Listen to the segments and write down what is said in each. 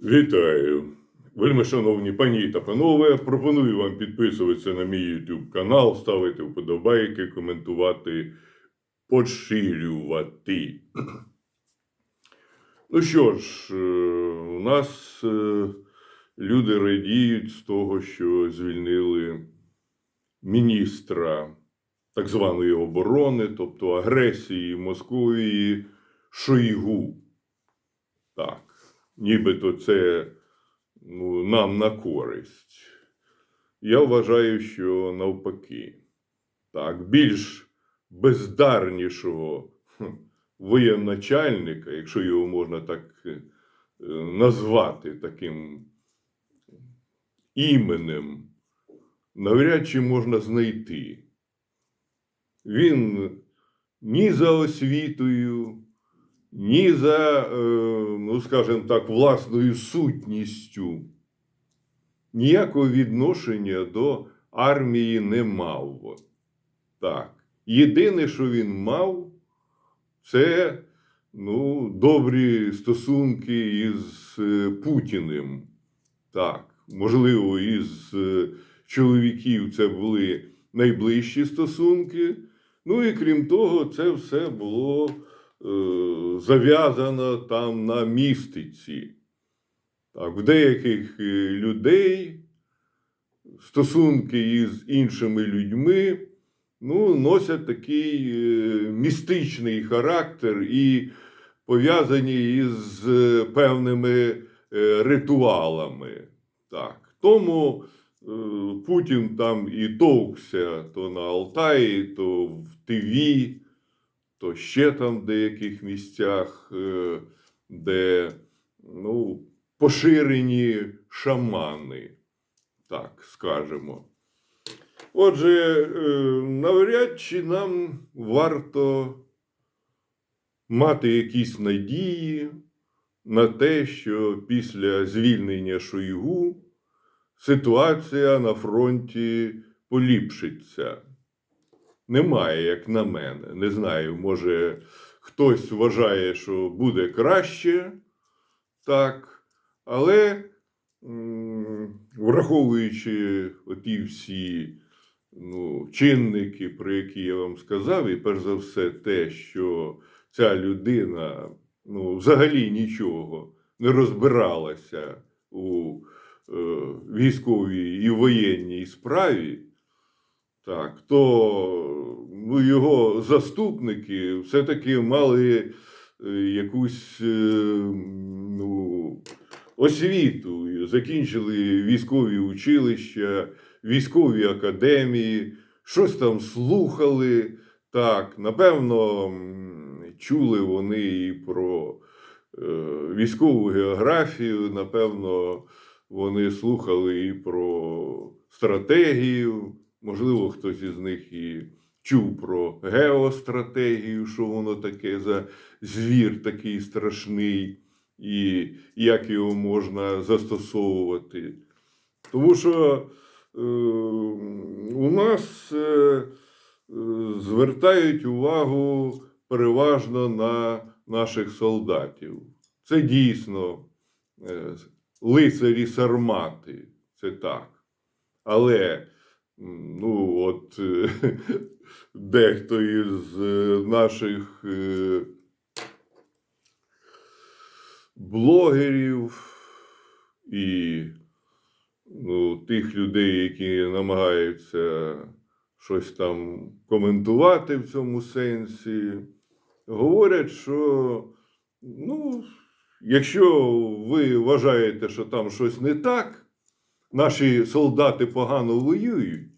Вітаю! Вельми шановні пані та панове, пропоную вам підписуватися на мій YouTube канал, ставити вподобайки, коментувати, поширювати. Ну що ж, е, у нас е, люди радіють з того, що звільнили міністра так званої оборони, тобто агресії Московії Шойгу. Так, нібито це ну, нам на користь. Я вважаю, що навпаки. Так, більш бездарнішого воєначальника, якщо його можна так е, назвати таким іменем, навряд чи можна знайти. Він ні за освітою, ні за, е, ну скажімо так, власною сутністю ніякого відношення до армії не мав. Так. Єдине, що він мав, це ну, добрі стосунки із е, Путіним. Так, можливо, із е, чоловіків це були найближчі стосунки. Ну і крім того, це все було е, зав'язано там на містиці. Так, в деяких е, людей стосунки із іншими людьми ну, носять такий е, містичний характер і пов'язані із певними ритуалами. Так. Тому Путін там і товкся то на Алтаї, то в Тиві, то ще там в деяких місцях, е, де ну, поширені шамани, так скажемо. Отже, е, навряд чи нам варто мати якісь надії на те, що після звільнення Шойгу ситуація на фронті поліпшиться. Немає, як на мене. Не знаю, може хтось вважає, що буде краще, так. Але враховуючи оті всі ну, чинники, про які я вам сказав, і перш за все те, що ця людина ну, взагалі нічого не розбиралася у е, військовій і воєнній справі, так, то його заступники все-таки мали е, якусь е, ну, освіту, закінчили військові училища, військові академії, щось там слухали. Так, напевно, чули вони і про е, військову географію, напевно, вони слухали і про стратегію. Можливо, хтось із них і чув про геостратегію, що воно таке за звір такий страшний, і як його можна застосовувати. Тому що е, у нас е, е, звертають увагу переважно на наших солдатів. Це дійсно е, лицарі сармати, це так. Але ну, от, е, дехто із е, наших е, блогерів і ну, тих людей, які намагаються щось там коментувати в цьому сенсі, говорять, що ну, якщо ви вважаєте, що там щось не так, наші солдати погано воюють,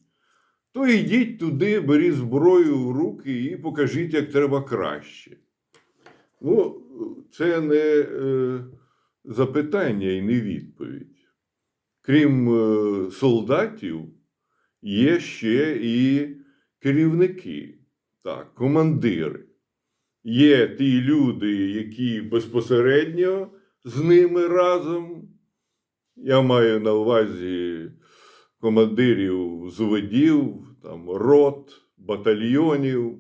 то йдіть туди, беріть зброю в руки і покажіть, як треба краще. Ну, це не е, запитання і не відповідь. Крім е, солдатів, є ще і керівники, так, командири. Є ті люди, які безпосередньо з ними разом. Я маю на увазі командирів зводів, там, рот, батальйонів.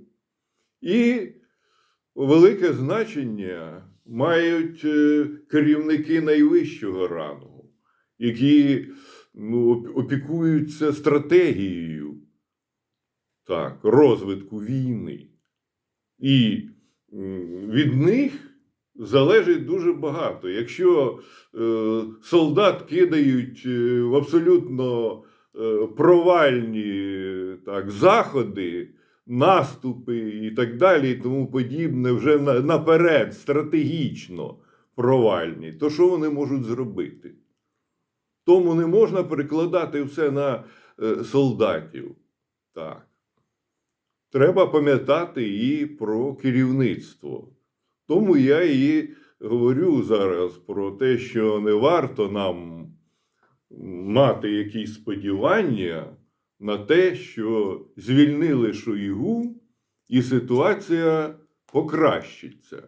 І велике значення мають е, керівники найвищого рангу, які ну, опікуються стратегією так, розвитку війни. І від них залежить дуже багато. Якщо е, солдат кидають е, в абсолютно е, провальні так, заходи, наступи і так далі, і тому подібне, вже наперед стратегічно провальні, то що вони можуть зробити? Тому не можна перекладати все на е, солдатів. Так. Треба пам'ятати і про керівництво. Тому я і говорю зараз про те, що не варто нам мати якісь сподівання на те, що звільнили Шуйгу і ситуація покращиться.